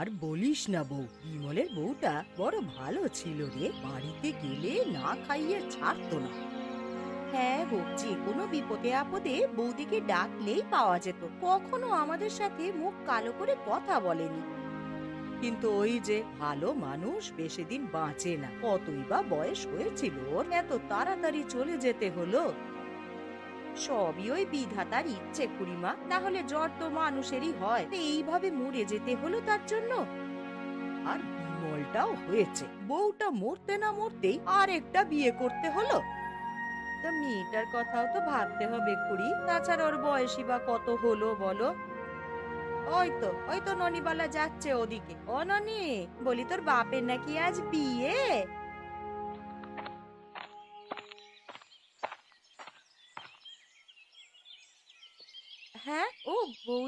আর বলিস না বউ, বিমলের বউটা বড় ভালো ছিল রে, বাড়িতে গেলে না খাইয়ে ছাড়তো না। হ্যাঁ গো, যে কোনো বিপদে আপদে বৌদিকে ডাকলেই পাওয়া যেত, কখনো আমাদের সাথে মুখ কালো করে কথা বলেনি। কিন্তু ওই যে ভালো মানুষ বেশি দিন বাঁচে না, কতই বা বয়স হয়েছিল ওর, এত তাড়াতাড়ি চলে যেতে হলো। সবই ওই বিধাতার ইচ্ছে, খুড়িমা। না হলে জ্বর তো মানুষেরই হয়। এইভাবে মরে যেতে হলো তার জন্য? আর বিমলটাও হয়েছে। বউটা মরতে না মরতেই আর একটা বিয়ে করতে হলো। তা মেয়েটার কথাও তো ভাবতে হবে, খুড়ি। তাছাড়া ওর বয়সী বা কত হলো বলো? ওই তো ওই তো ননিবালা যাচ্ছে ওদিকে। ও ননি, বলি তোর বাপের নাকি আজ বিয়ে?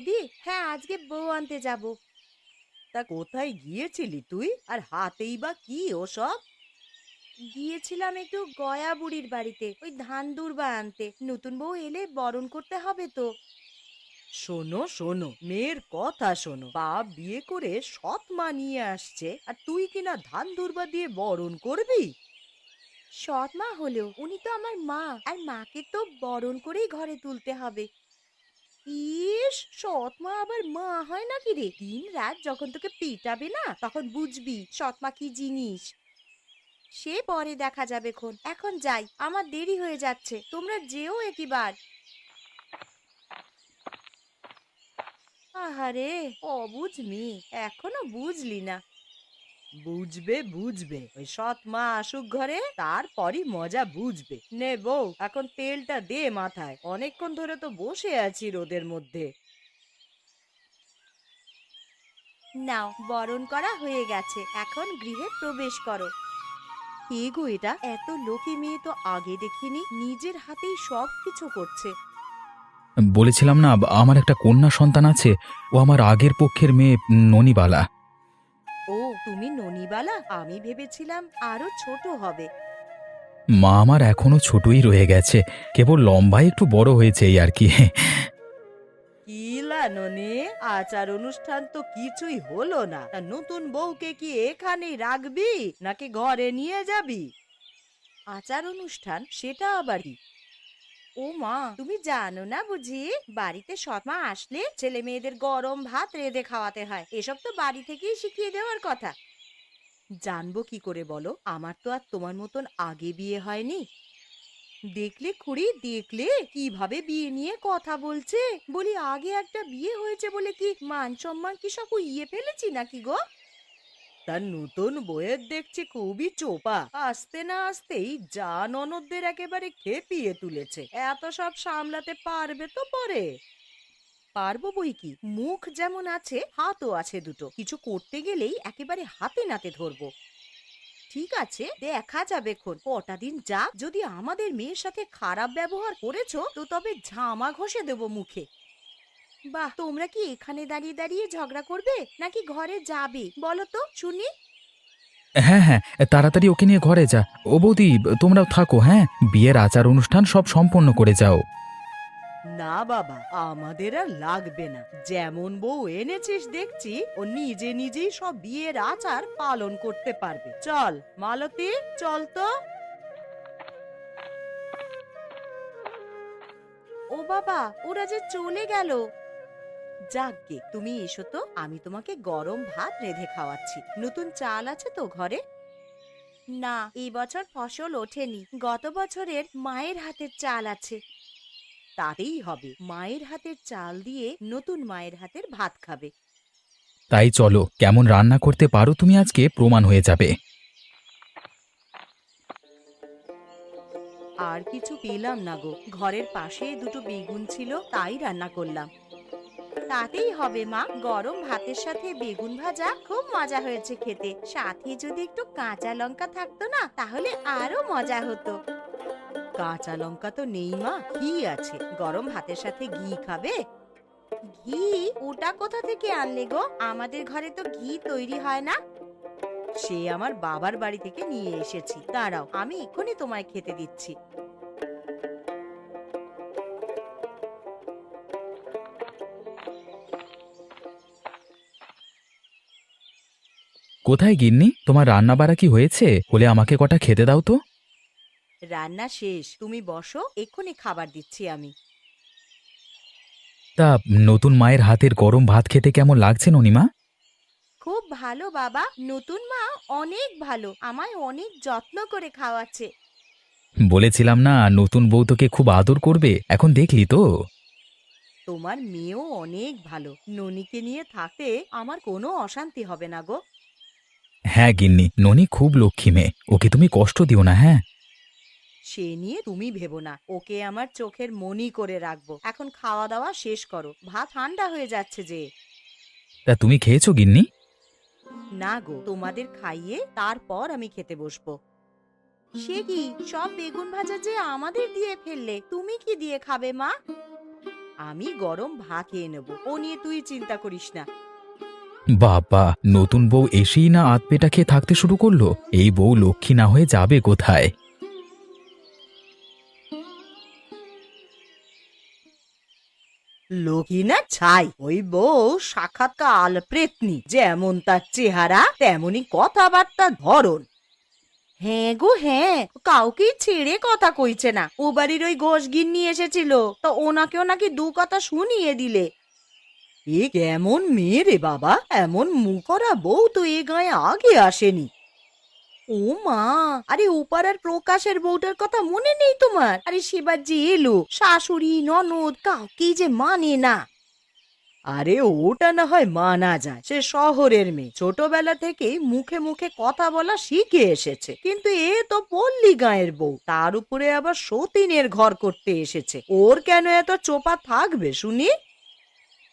বৌদি হ্যাঁ আজকে বউ আনতে যাব। তা কোথায় গিয়েছিলি তুই? আর হাতেই বা কি ওসব? গিয়েছিলাম একটু গয়া বুড়ির বাড়িতে ওই ধান দুর্বা আনতে। নতুন বউ এলে বরণ করতে হবে তো। শোনো শোনো মেয়ের কথা শোনো। বাপ বিয়ে করে সৎ মা নিয়ে আসছে আর তুই কিনা ধান দুর্বা দিয়ে বরণ করবি? সৎ মা হলেও উনি তো আমার মা আর মাকে তো বরণ করেই ঘরে তুলতে হবে। ইস সৎ মা আবার মা হয় নাকি রে? দিন রাত যখন তোকে পিটাবে না, তখন বুঝবি সৎ মা কি জিনিস। সে পরে দেখা যাবে খন। এখন যাই, আমার দেরি হয়ে যাচ্ছে, তোমরা যেও একিবার। আহারে, অবুঝ মেয়ে, এখনও বুঝলি না। বুঝবে বুঝবে। ওই সৎ মা আসুক ঘরে তারপরই মজা বুঝবে। নে বউ এখন তেলটা দে মাথায়। অনেকক্ষণ ধরে তো বসে আছি রোদের মধ্যে। নাও বরণ করা হয়ে গেছে। এখন গৃহে প্রবেশ করো। কে গো এটা? এত লোকে মেয়ে তো আগে দেখিনি নিজের হাতেই সব কিছু করছে। বলেছিলাম না আমার একটা কন্যা সন্তান আছে। ও আমার আগের পক্ষের মেয়ে ননিবালা। তুমি ননিবালা আমি ভেবেছিলাম আরও ছোট হবে। মা আমার এখনও ছোটই রয়ে গেছে কেবল লম্বায় একটু বড় হয়েছে এই আর কি। ননি আচার অনুষ্ঠান তো কিছুই হলো না। তা নতুন বউকে কি এখানেই রাখবি নাকি ঘরে নিয়ে যাবি? আচার অনুষ্ঠান সেটা আবার কি? ও মা তুমি জানো না বুঝি? বাড়িতে সৎমা আসলে ছেলে মেয়েদের গরম ভাত রেঁধে খাওয়াতে হয়। এসব তো বাড়ি থেকেই শিখিয়ে দেওয়ার কথা। জানব কি করে বলো? আমার তো আর তোমার মতন আগে বিয়ে হয়নি। দেখলে খুড়ি, দেখলে কীভাবে বিয়ে নিয়ে কথা বলছে? বলি, আগে একটা বিয়ে হয়েছে বলে কি মান সম্মান কি সব ইয়ে ফেলেছি নাকি গো? তার নতুন বইয়ের দেখছি খুবই চোপা। আসতে না আসতেই যা ননদদের একেবারে খেপিয়ে তুলেছে। এত সব সামলাতে পারবে তো পরে? পারব বই কি? মুখ যেমন আছে, হাতও আছে দুটো। কিছু করতে গেলেই একেবারে হাতে নাতে ধরবো। ঠিক আছে, দেখা যাবে খন কটা দিন যাক, যদি আমাদের মেয়ের সাথে খারাপ ব্যবহার করেছ, তো তবে ঝামা ঘষে দেবো মুখে। বাহ তোমরা কি এখানে দাঁড়িয়ে দাঁড়িয়ে ঝগড়া করবে নাকি ঘরে যাবে? বলো তো শুনি। হ্যাঁ হ্যাঁ তাড়াতাড়ি ওকে নিয়ে ঘরে যা। ও বৌদি তোমরাও থাকো হ্যাঁ? বিয়ের আচার অনুষ্ঠান সব সম্পন্ন করে যাও। না বাবা আমাদের আর লাগবে না। যেমন বউ এনেছিস দেখছি ও নিজে নিজেই সব বিয়ের আচার পালন করতে পারবে। চল মালতী চল তো। ও বাবা ওরা যে চলে গেল। যাকগে তুমি এসো তো আমি তোমাকে গরম ভাত রেঁধে খাওয়াচ্ছি। নতুন চাল আছে তো ঘরে? না এই বছর ফসল ওঠেনি। গত বছরের মায়ের হাতের চাল আছে। তাতেই হবে মায়ের হাতের চাল দিয়ে নতুন মায়ের হাতের ভাত খাবে। তাই চলো কেমন রান্না করতে পারো তুমি আজকে প্রমাণ হয়ে যাবে। আর কিছু পেলাম না গো। ঘরের পাশে দুটো বেগুন ছিল তাই রান্না করলাম। তাতেই হবে মা। গরম ভাতের সাথে বেগুন ভাজা খুব মজা হয়েছে খেতে। সাথে যদি একটু কাঁচা লঙ্কা থাকতো না তাহলে আরও মজা হতো। কাঁচা লঙ্কা তো নেই মা। ঘি আছে। গরম ভাতের সাথে ঘি খাবে? ঘি? ওটা কোথা থেকে আনলে গো? আমাদের ঘরে তো ঘি তৈরি হয় না। সে আমার বাবার বাড়ি থেকে নিয়ে এসেছি। দাঁড়াও আমি এক্ষুনি তোমায় খেতে দিচ্ছি। কোথায় গিন্নি? তোমার রান্না বাড়া কি হয়েছে? হলে আমাকে কটা খেতে দাও তো। রান্না শেষ। তুমি বসো এক্ষুনি খাবার দিচ্ছি আমি। তা নতুন মায়ের হাতের গরম ভাত খেতে কেমন লাগছে ননিমা? খুব ভালো বাবা। নতুন মা অনেক ভালো। আমায় অনেক যত্ন করে খাওয়াচ্ছে। বলেছিলাম না নতুন বউ তোকে খুব আদর করবে। এখন দেখলি তো। তোমার মেয়েও অনেক ভালো। ননিকে নিয়ে থাকতে আমার কোনো অশান্তি হবে না গো। হ্যাঁ গিন্নি ননি খুব লক্ষ্মী মেয়ে। ওকে তুমি কষ্ট দিও না হ্যাঁ? সে নিয়ে তুমি ভেবো না। ওকে আমার চোখের মনি করে রাখব। এখন খাওয়া দাওয়া শেষ করো। ভাত ঠান্ডা হয়ে যাচ্ছে যে। তা তুমি খেয়েছো গিন্নি? না গো তোমাদের খাইয়ে তারপর আমি খেতে বসবো। সে কি সব বেগুন ভাজা যে আমাদের দিয়ে ফেললে তুমি কি দিয়ে খাবে মা? আমি গরম ভাত খেয়ে নেব। ও নিয়ে তুই চিন্তা করিস না। বাবা, নতুন বউ এসেই না আত পেটা খেয়ে থাকতে শুরু করল? এই বউ লক্ষ্মী না হয়ে যাবে কোথায়? লোকি না ছাই। ওই বউ সাক্ষাৎ কাল প্রেতনি। যেমন তার চেহারা, তেমনি কথাবার্তা ধরন। হ্যাঁ গো হ্যাঁ। কাউকেই ছেড়ে কথা কইছে না। ও বাড়ির ওই ঘোষ গিন্নি এসেছিল। তো ওনাকেও নাকি দু কথা শুনিয়ে দিলে। এ কেমন মেয়ে রে বাবা? এমন মুখরা বউ তো এ গায়ে আগে আসেনি। ও মা, আরে ওপাড়ার প্রকাশের বউটার কথা মনে নেই তোমার? আরে সেবার যে এলো, শাশুড়ি, ননদ কাউকেই যে মানে না। আরে ওটা না হয় মানা যায়, সে শহরের মেয়ে। ছোটবেলা থেকেই মুখে মুখে কথা বলা শিখে এসেছে, কিন্তু এ তো পল্লী গাঁয়ের বউ। তার উপরে আবার সতীনের ঘর করতে এসেছে। ওর কেন এত চোপা থাকবে শুনি?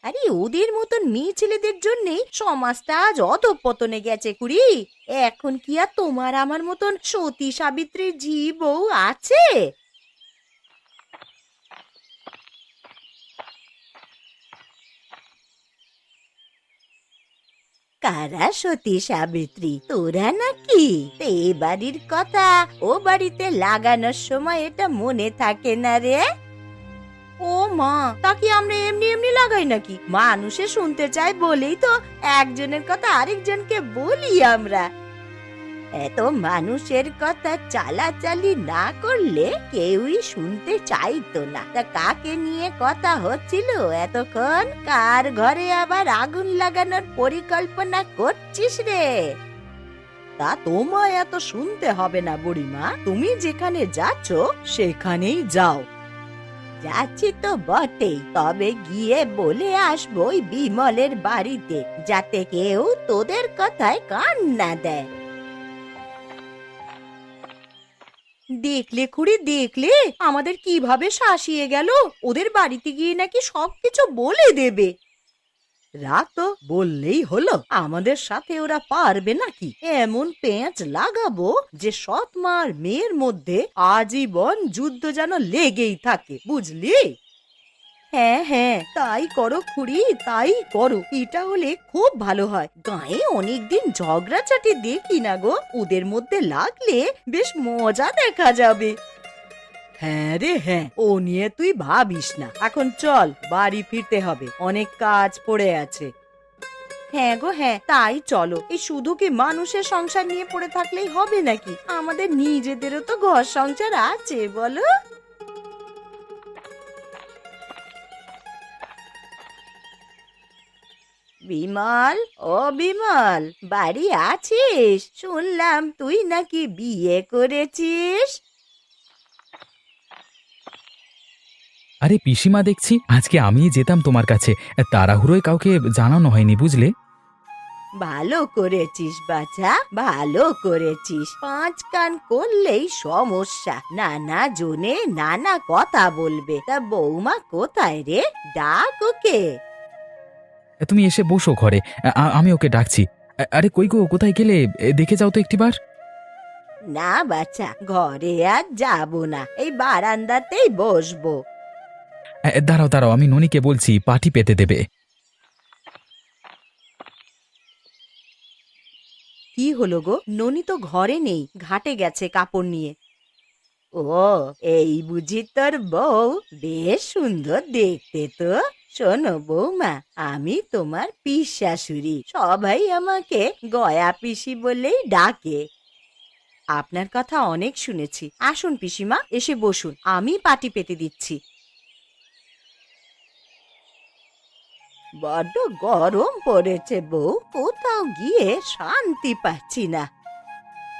আরে, ওদের মতন মেয়ে ছেলেদের জন্যেই সমাজটা আজ অধপতনে গেছে কুড়ি। এখন কি আর তোমার আমার মতন সতী সাবিত্রীর ঝি বউ আছে? কারা সতী সাবিত্রী? তোরা নাকি? তো এ বাড়ির কথা। ও বাড়িতে লাগানোর সময় এটা মনে থাকে না রে। ও মা, তা কি আমরা এমনি এমনি লাগাই নাকি? মানুষে শুনতে চায় বলেই তো একজনের কথা আরেকজনকে বলি আমরা। এত মানুষের কথা চালাচালি না করলে কেউই শুনতে চাইতো না। তা কাকে নিয়ে কথা হচ্ছিল? এতক্ষণ কার ঘরে আবার আগুন লাগানোর পরিকল্পনা করছিস রে? তা তোমায় এত শুনতে হবে না বুড়িমা। তুমি যেখানে যাচ্ছ, সেখানেই যাও। যাচ্ছি তো বটেই, তবে গিয়ে বলে আসব ওই বিমলের বাড়িতে, যাতে কেউ তোদের কথায় কান না দেয়। দেখলে খুড়ি, দেখলে? আমাদের কীভাবে শাসিয়ে গেল? ওদের বাড়িতে গিয়ে নাকি সবকিছু বলে দেবে। রাগ তো বললেই হলো। আমাদের সাথে ওরা পারবে নাকি? এমন পেঁচ লাগাবো যে সৎ মার মেয়ের মধ্যে আজীবন যুদ্ধ যেন লেগেই থাকে, বুঝলি? হ্যাঁ হ্যাঁ তাই করো খুড়ি, তাই করো। এটা হলে খুব ভালো হয়। গায়ে অনেকদিন ঝগড়াঝাটি দেখি না গো। ওদের মধ্যে লাগলে বেশ মজা দেখা যাবে। হ্যাঁ রে হ্যাঁ। ও নিয়ে তুই ভাবিস না। এখন চল, বাড়ি ফিরতে হবে। অনেক কাজ পড়ে আছে। হ্যাঁ গো হ্যাঁ তাই চলো। এই শুধু কি মানুষের সংসার নিয়ে পড়ে থাকলেই হবে নাকি? আমাদের নিজেদেরও তো ঘর সংসার আছে, বলো। বিমল, ও বিমল, বাড়ি আছিস? শুনলাম তুই নাকি বিয়ে করেছিস। আরে পিসিমা দেখছি আজকে আমিই যেতাম তোমার কাছে। তাড়াহুড়োয় কাউকে জানানো হয়নি বুঝলে? ভালো করেছিস বাছা ভালো করেছিস। পাঁচ কান করলেই সমস্যা। নানা জনে নানা কথা বলবে। তা বৌমা কোথায় রে? ডাক ওকে। তুমি এসে বসো ঘরে আ- আমি ওকে ডাকছি। আ- আরে কই গো কোথায় গেলে? এ, দেখে যাও তো একটিবার। না বাচ্চা ঘরে আর যাব না। এই বারান্দাতেই বসবো। দাঁড়াও দাঁড়াও, আমি ননিকে বলছি, পাটি পেতে দেবে। কি হলো গো? ননি তো ঘরে নেই, ঘাটে গেছে কাপড় নিয়ে। ও, এই বুঝি তোর বউ? বেশ সুন্দর দেখতে তো। শোনো বৌমা, আমি তোমার পিস শাশুড়ি সবাই আমাকে গয়া পিসি বলেই ডাকে। আপনার কথা অনেক শুনেছি। আসুন পিসিমা, এসে বসুন, আমি পাটি পেতে দিচ্ছি। বড্ড গরম পড়েছে বউ কোথাও গিয়ে শান্তি পাচ্ছি না।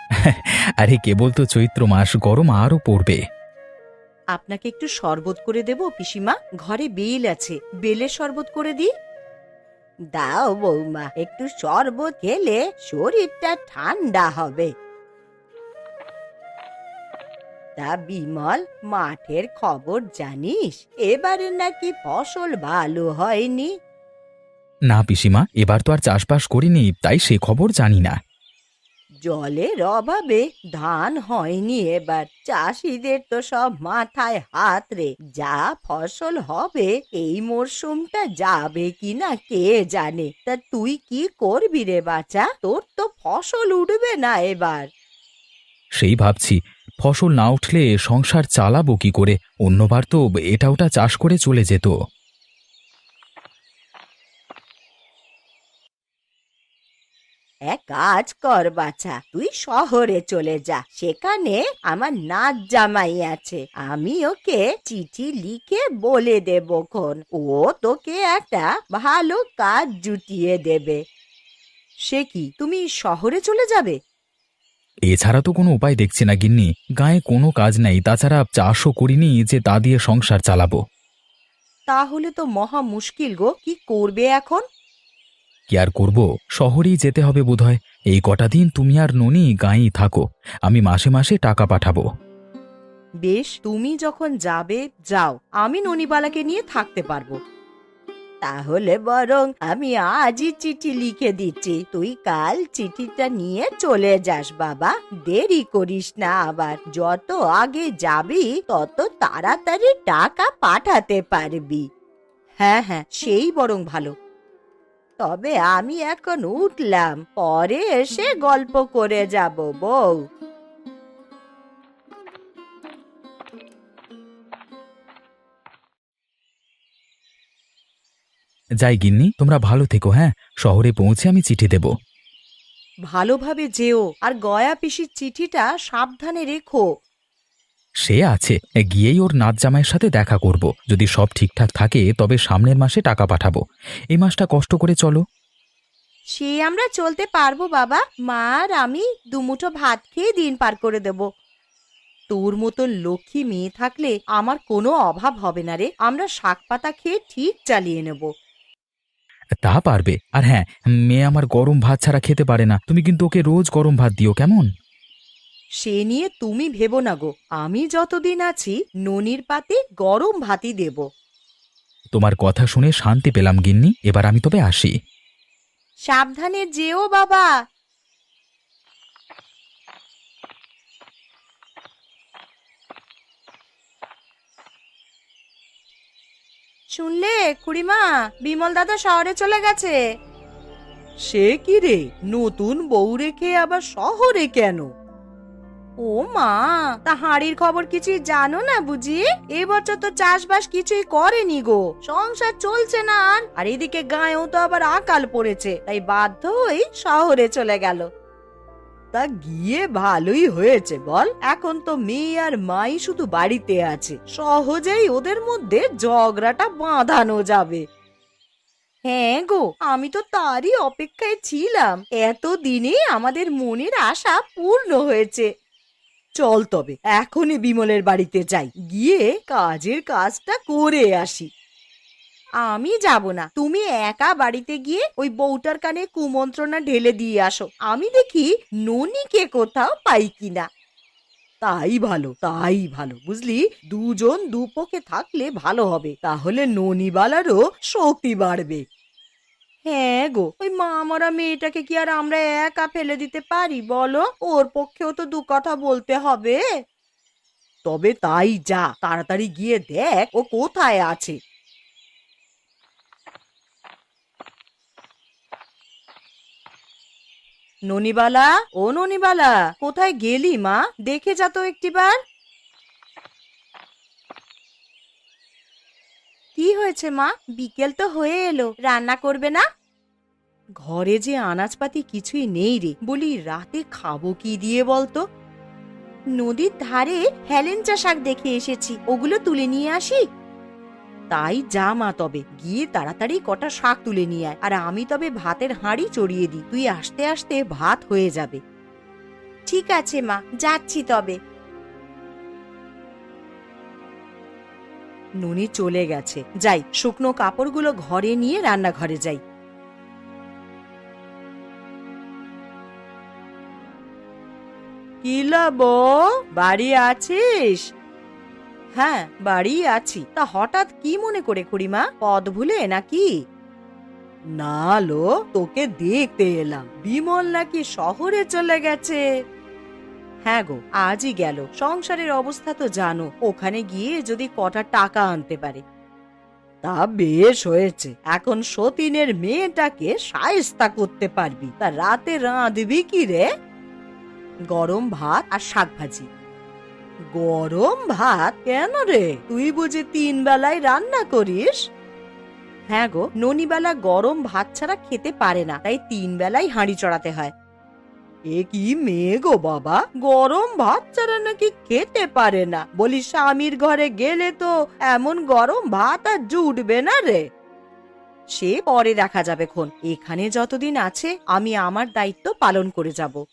আরে কেবল তো চৈত্র মাস গরম আরও পড়বে। আপনাকে একটু শরবত করে দেব পিসিমা? ঘরে বেল আছে বেলের শরবত করে দি দাও বৌমা একটু শরবত খেলে শরীরটা ঠান্ডা হবে। তা বিমল মাঠের খবর জানিস? এবারে নাকি ফসল ভালো হয়নি। না পিসিমা এবার তো আর চাষবাস করিনি তাই সে খবর জানি না। জলের অভাবে ধান হয়নি এবার। চাষিদের তো সব মাথায় হাত রে। যা ফসল হবে এই মরশুমটা যাবে কিনা কে জানে? তা তুই কি করবি রে বাচ্চা তোর তো ফসল উঠবে না এবার। সেই ভাবছি ফসল না উঠলে সংসার চালাবো কি করে? অন্যবার তো এটা ওটা চাষ করে চলে যেত। এক কাজ কর বাছা তুই শহরে চলে যা সেখানে আমার নাচ জামাই আছে আমি ওকে চিঠি লিখে বলে দেব খন ও তোকে একটা ভালো কাজ জুটিয়ে দেবে। সে কি তুমি শহরে চলে যাবে? এছাড়া তো কোনো উপায় দেখছি না গিন্নি। গায়ে কোনো কাজ নেই তাছাড়া চাষও করিনি যে তা দিয়ে সংসার চালাবো। তাহলে তো মহা মুশকিল গো কি করবে এখন? কি আর করব? শহরেই যেতে হবে বোধহয়। এই কটা দিন তুমি আর ননি গাঁয়েই থাকো। আমি মাসে মাসে টাকা পাঠাবো। বেশ, তুমি যখন যাবে, যাও। আমি ননিবালাকে নিয়ে থাকতে পারব। তাহলে বরং আমি আজই চিঠি লিখে দিচ্ছি। তুই কাল চিঠিটা নিয়ে চলে যাস, বাবা। দেরি করিস না আবার। যত আগে যাবি, তত তাড়াতাড়ি টাকা পাঠাতে পারবি। হ্যাঁ হ্যাঁ সেই বরং ভালো। তবে আমি এখন উঠলাম পরে এসে গল্প করে যাব বউ। যাই গিন্নি তোমরা ভালো থেকো হ্যাঁ? শহরে পৌঁছে আমি চিঠি দেব। ভালোভাবে যেও আর গয়া পিসির চিঠিটা সাবধানে রেখো। সে আছে। গিয়েই ওর নাচ জামাইয়ের সাথে দেখা করব। যদি সব ঠিকঠাক থাকে তবে সামনের মাসে টাকা পাঠাবো। এই মাসটা কষ্ট করে চলো। সে আমরা চলতে পারব বাবা। মা আর আমি দুমুঠো ভাত খেয়ে দিন পার করে দেব। তোর মতন লক্ষ্মী মেয়ে থাকলে আমার কোনো অভাব হবে না রে। আমরা শাক পাতা খেয়ে ঠিক চালিয়ে নেব। তা পারবে। আর হ্যাঁ মেয়ে আমার গরম ভাত ছাড়া খেতে পারে না। তুমি কিন্তু ওকে রোজ গরম ভাত দিও কেমন? সে নিয়ে তুমি ভেবো না গো। আমি যতদিন আছি ননির পাতে গরম ভাতি দেব। তোমার কথা শুনে শান্তি পেলাম গিন্নি। এবার আমি তবে আসি। সাবধানে যেও বাবা। শুনলে খুড়িমা? বিমল দাদা শহরে চলে গেছে। সে কি রে? নতুন বউ রেখে আবার শহরে কেন? ও মা, তা হাড়ির খবর কিছুই জানো না বুঝি? এবছর তো চাষবাস কিছুই করেনি গো। সংসার চলছে না আর। আর এদিকে গায়েও তো আবার আকাল পড়েছে, তাই বাধ্য হয়ে শহরে চলে গেল। তা গিয়ে ভালোই হয়েছে বল। এখন তো মেয়ে আর মাই শুধু বাড়িতে আছে। সহজেই ওদের মধ্যে ঝগড়াটা বাঁধানো যাবে। হ্যাঁ গো, আমি তো তারই অপেক্ষায় ছিলাম। এত দিনে আমাদের মনের আশা পূর্ণ হয়েছে। চল তবে, এখনই বিমলের বাড়িতে যাই। গিয়ে কাজের কাজটা করে আসি। আমি যাব না, তুমি একা বাড়িতে গিয়ে ওই বউটার কানে কুমন্ত্রণা ঢেলে দিয়ে আসো। আমি দেখি ননিকে কোথাও পাই কিনা। তাই ভালো তাই ভালো, বুঝলি? দুজন দুপক্ষে থাকলে ভালো হবে, তাহলে ননিবালারও শক্তি বাড়বে। হ্যাঁ গো, ওই মা মরা মেয়েটাকে কি আর আমরা একা ফেলে দিতে পারি বলো? ওর পক্ষেও তো দু কথা বলতে হবে। তবে তাই যা, তাড়াতাড়ি গিয়ে দেখ ও কোথায় আছে। ননিবালা, ও ননিবালা, কোথায় গেলি মা? দেখে যা তো একটিবার। কি হয়েছে মা? বিকেল তো হয়ে এলো রান্না করবে না? ঘরে যে আনাজপাতি কিছুই নেই রে বলি রাতে খাব কি দিয়ে বলতো? নদীর ধারে হেলেঞ্চা শাক দেখে এসেছি ওগুলো তুলে নিয়ে আসি? তাই যা মা তবে গিয়ে তাড়াতাড়ি কটা শাক তুলে নিয়ে আয় আর আমি তবে ভাতের হাঁড়ি চড়িয়ে দিই তুই আসতে আসতে ভাত হয়ে যাবে। ঠিক আছে মা যাচ্ছি তবে। নুনি চলে গেছে। যাই, শুকনো কাপড়গুলো ঘরে নিয়ে রান্নাঘরে যাই। কিলা বউ বাড়ি আছিস? হ্যাঁ বাড়ি আছি। তা হঠাৎ কি মনে করে খুড়িমা, পদ ভুলে নাকি? না লো, তোকে দেখতে এলাম। বিমল নাকি শহরে চলে গেছে। হ্যাঁ গো, আজই গেল। সংসারের অবস্থা তো জানো, ওখানে গিয়ে যদি কটা টাকা আনতে পারে। তা বেশ হয়েছে, এখন সতীনের মেয়েটাকে সায়স্তা করতে পারবি। তা রাতে রাঁধবি কি রে? গরম ভাত আর শাক ভাজি গরম ভাত? কেন রে? তুই বুঝি তিন বেলায় রান্না করিস? হ্যাঁ গো, ননিবেলা গরম ভাত ছাড়া খেতে পারে না, তাই তিন বেলায় হাঁড়ি চড়াতে হয়। এ কি মেয়ে গো বাবা? গরম ভাত ছাড়া নাকি খেতে পারে না। বলি স্বামীর ঘরে গেলে তো এমন গরম ভাত আর জুটবে না রে। সে পরে দেখা যাবে খন এখানে যতদিন আছে আমি আমার দায়িত্ব পালন করে যাব।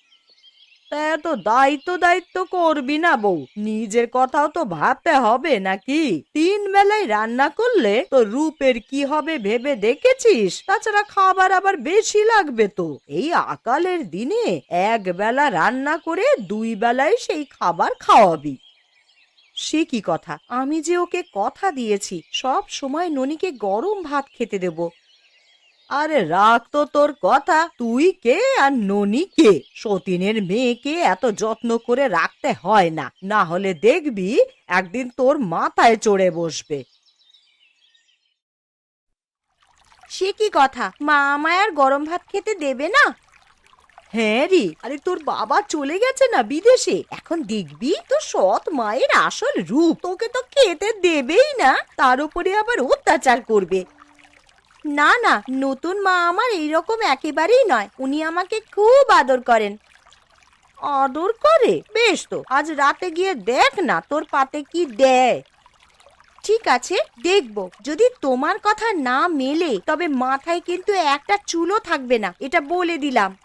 তা এত দায়িত্ব দায়িত্ব করবি না বউ। নিজের কথাও তো ভাবতে হবে নাকি? তিন বেলায় রান্না করলে তো রূপের কি হবে ভেবে দেখেছিস? তাছাড়া খাবার আবার বেশি লাগবে তো। এই আকালের দিনে এক বেলা রান্না করে দুই বেলায় সেই খাবার খাওয়াবি। সে কি কথা? আমি যে ওকে কথা দিয়েছি, সব সময় ননিকে গরম ভাত খেতে দেব। আরে রাখ তো তোর কথা। তুই কে আর ননি কে? সতীনের মেয়েকে এত যত্ন করে রাখতে হয় না। না হলে দেখবি একদিন তোর মাথায় চড়ে বসবে। সে কি কথা? মা আমায় আর গরম ভাত খেতে দেবে না? হ্যাঁ রে। আরে তোর বাবা চলে গেছে না বিদেশে? এখন দেখবি তোর সৎ মায়ের আসল রূপ। তোকে তো খেতে দেবেই না। তার উপরে আবার অত্যাচার করবে। না না, নতুন মা আমার এইরকম একেবারেই নয়। উনি আমাকে খুব আদর করেন। আদর করে? বেশ তো, আজ রাতে গিয়ে দেখ না, তোর পাতে কি দেয়। ঠিক আছে, দেখব। যদি তোমার কথা না মেলে, তবে মাথায় কিন্তু একটা চুলও থাকবে না, এটা বলে দিলাম।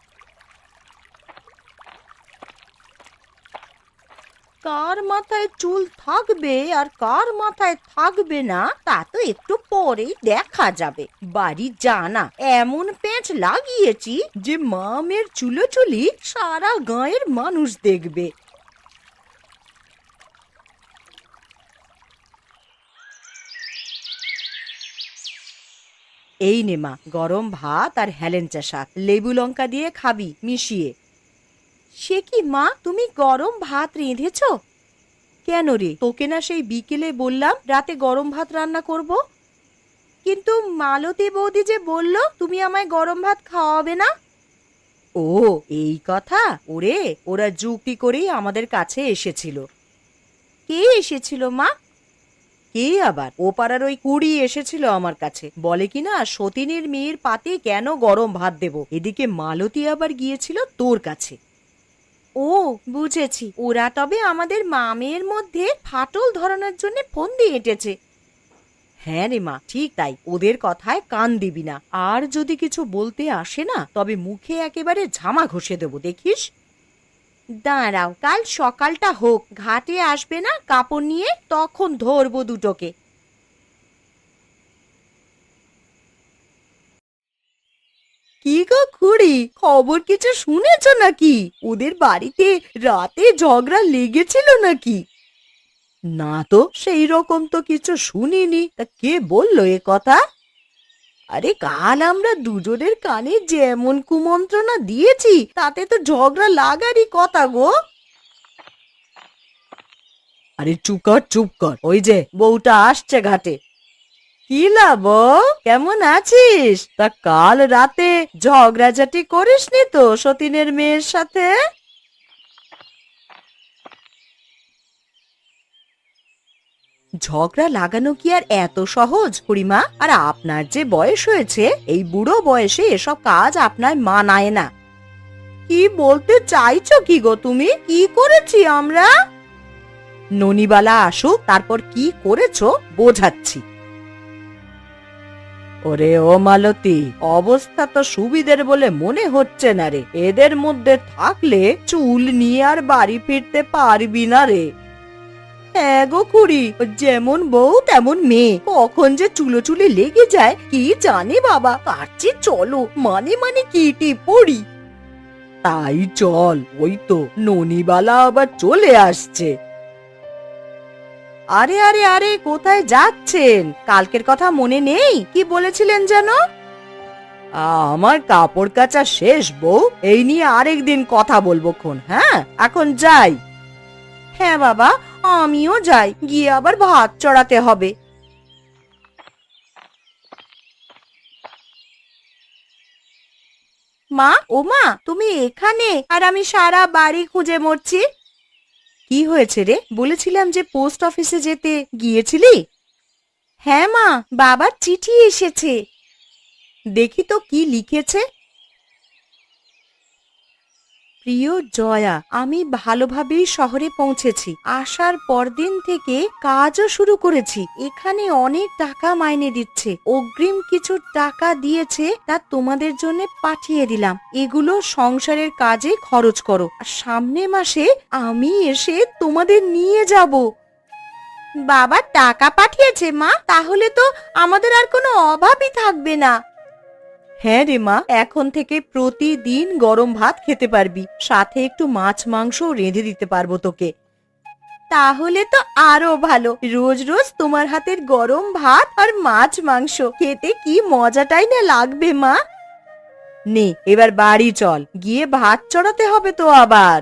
কার মাথায় চুল থাকবে আর কার মাথায় থাকবে না, তা তো একটু পরেই দেখা যাবে। বাড়ি জানা এমন পেঁচ লাগিয়েছি যে মামের চুলোচুলি সারা গাঁয়ের মানুষ দেখবে। এই নে মা, গরম ভাত আর হেলেঞ্চা শাক। লেবু লঙ্কা দিয়ে খাবি, মিশিয়ে। সে কি মা, তুমি গরম ভাত রেঁধেছ? কেন রে? তোকে না সেই বিকেলে বললাম রাতে গরম ভাত রান্না করব। কিন্তু মালতী বৌদি যে বলল, তুমি আমায় গরম ভাত খাওয়াবে না? ও, এই কথা? ওরে, ওরা যুক্তি করেই আমাদের কাছে এসেছিল। কে এসেছিল মা? কে আবার? ও পাড়ার ওই কুড়ি এসেছিল আমার কাছে। বলে কিনা সতীনের মেয়ের পাতে কেন গরম ভাত দেব? এদিকে মালতী আবার গিয়েছিল তোর কাছে। ও, বুঝেছি। ওরা তবে আমাদের মামের মধ্যে ফাটল ধরানোর জন্য ফোন দিয়ে এঁটেছে। হ্যাঁ রে মা, ঠিক তাই। ওদের কথায় কান দিবি না। আর যদি কিছু বলতে আসে না, তবে মুখে একেবারে ঝামা ঘষে দেবো, দেখিস? দাঁড়াও, কাল সকালটা হোক। ঘাটে আসবে না, কাপড় নিয়ে তখন ধরবো দুটোকে। কি গো খুড়ি? খবর কিছু শুনেছ নাকি? ওদের বাড়িতে রাতে ঝগড়া লেগেছিল নাকি? না তো, সেই রকম তো কিছু শুনিনি। তা কে বলল এ কথা? আরে কাল আমরা দুজনের কানে যেমন কুমন্ত্রণা দিয়েছি, তাতে তো ঝগড়া লাগারই কথা গো। আরে চুপ কর চুপ কর। ওই যে বউটা আসছে ঘাটে। কি লাভ কেমন আছিস? তা কাল রাতে ঝগড়াঝাটি করিসনি তো সতীনের মেয়ের সাথে? ঝগড়া লাগানো কি আর এত সহজ খুড়িমা আর আপনার যে বয়স হয়েছে, এই বুড়ো বয়সে এসব কাজ আপনার মানায় না। কি বলতে চাইছো কি গো তুমি? কি করেছি আমরা? ননিবালা আসুক, তারপর কি করেছ, বোঝাচ্ছি। ওরে ও মালতী, অবস্থা তো সুবিধের বলে মনে হচ্ছে না রে। এদের মধ্যে থাকলে চুল নিয়ে আর বাড়ি ফিরতে পারবি না রে। হ্যাঁ যেমন বউ তেমন মেয়ে। কখন যে চুলো চুলে লেগে যায়, কি জানে বাবা, তার চলো মানে মানে কিটি পড়ি। তাই চল, ওই তো ননিবালা আবার চলে আসছে। আরে আরে আরে, কোথায় যাচ্ছেন? কালকের কথা মনে নেই? কি বলেছিলেন যেন? আমার কাপড় কাচা শেষ বউ, এই নিয়ে আরেকদিন কথা বলব খন হ্যাঁ? এখন যাই। হ্যাঁ বাবা, আমিও যাই, গিয়ে আবার ভাত চড়াতে হবে। মা ও মা তুমি এখানে? আর আমি সারা বাড়ি খুঁজে মরছি। কি হয়েছে রে? বলেছিলাম যে পোস্ট অফিসে যেতে। গিয়েছিলি? হ্যাঁ মা, বাবার চিঠি এসেছে। দেখি তো কি লিখেছে। প্রিয় জয়া, আমি ভালোভাবেই শহরে পৌঁছেছি। আসার পরদিন থেকে কাজও শুরু করেছি। এখানে অনেক টাকা মাইনে দিচ্ছে। অগ্রিম কিছু টাকা দিয়েছে তা তোমাদের জন্য পাঠিয়ে দিলাম। এগুলো সংসারের কাজে খরচ করো। আর সামনে মাসে আমি এসে তোমাদের নিয়ে যাব। বাবা টাকা পাঠিয়েছে মা, তাহলে তো আমাদের আর কোনো অভাবই থাকবে না। হ্যাঁ রে মা, এখন থেকে প্রতিদিন গরম ভাত খেতে পারবি, সাথে একটু মাছ মাংস রেঁধে দিতে পারব তোকে। তাহলে তো আরও ভালো, রোজ রোজ তোমার হাতের গরম ভাত আর মাছ মাংস, খেতে কি মজাটাই না লাগবে মা? নে, এবার বাড়ি চল, গিয়ে ভাত চড়াতে হবে তো আবার।